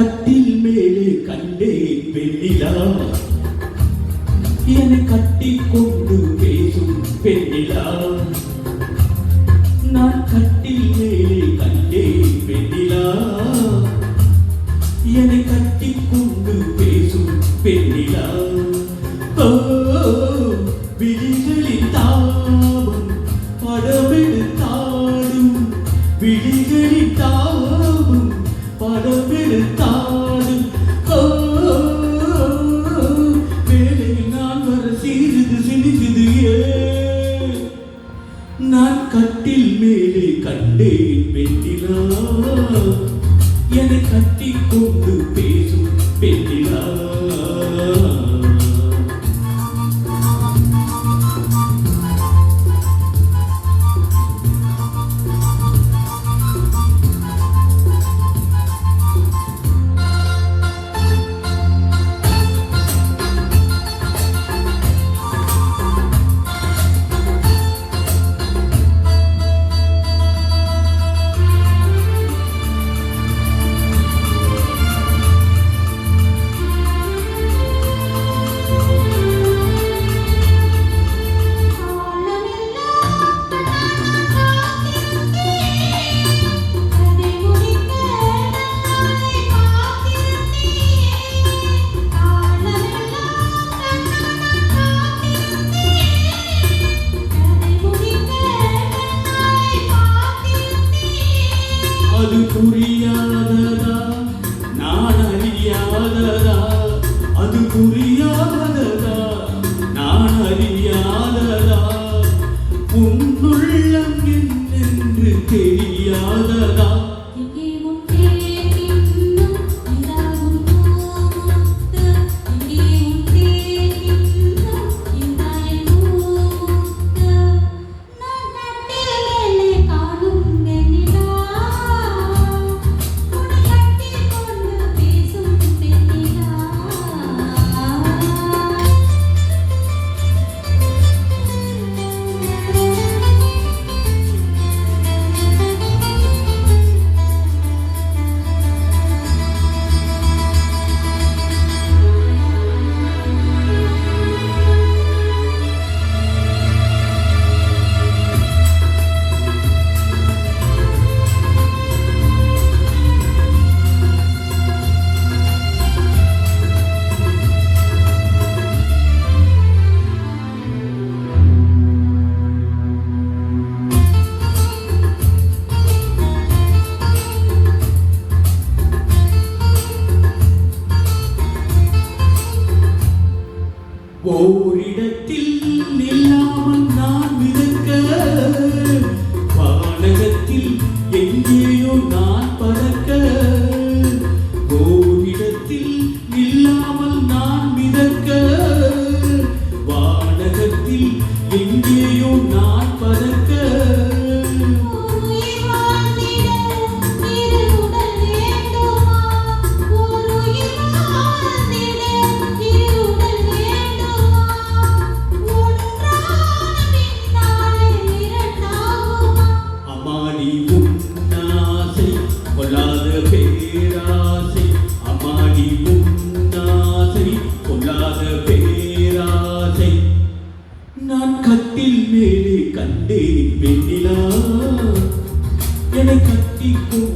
கட்டில் மேலே கண்டேன் பெண்ணிலா என கட்டி கொண்டு பேசும் பெண்ணிலா நான் கட்டில் மேலே கண்டேன் பெண்ணிலா என கட்டி கொண்டு பேசும் பெண்ணிலா விழிகளின் தாபம் படமெடுத்தாடும் விழிகளின் நான் கட்டில் மேலே கண்டேன் வெண்ணிலா என கட்டி கொண்டு அது புரியாததா ஓரிடத்தில் நில்லாமல் நான் மிதக்க. வானகத்தில் எங்கேயோ நான் பறக்க. ஓரிடத்தில் நில்லாமல் நான் மிதக்க. வானகத்தில் எங்கேயோ நான் நான் மேலே கண்டேன் வெண்ணிலா. என கத்திக்கும்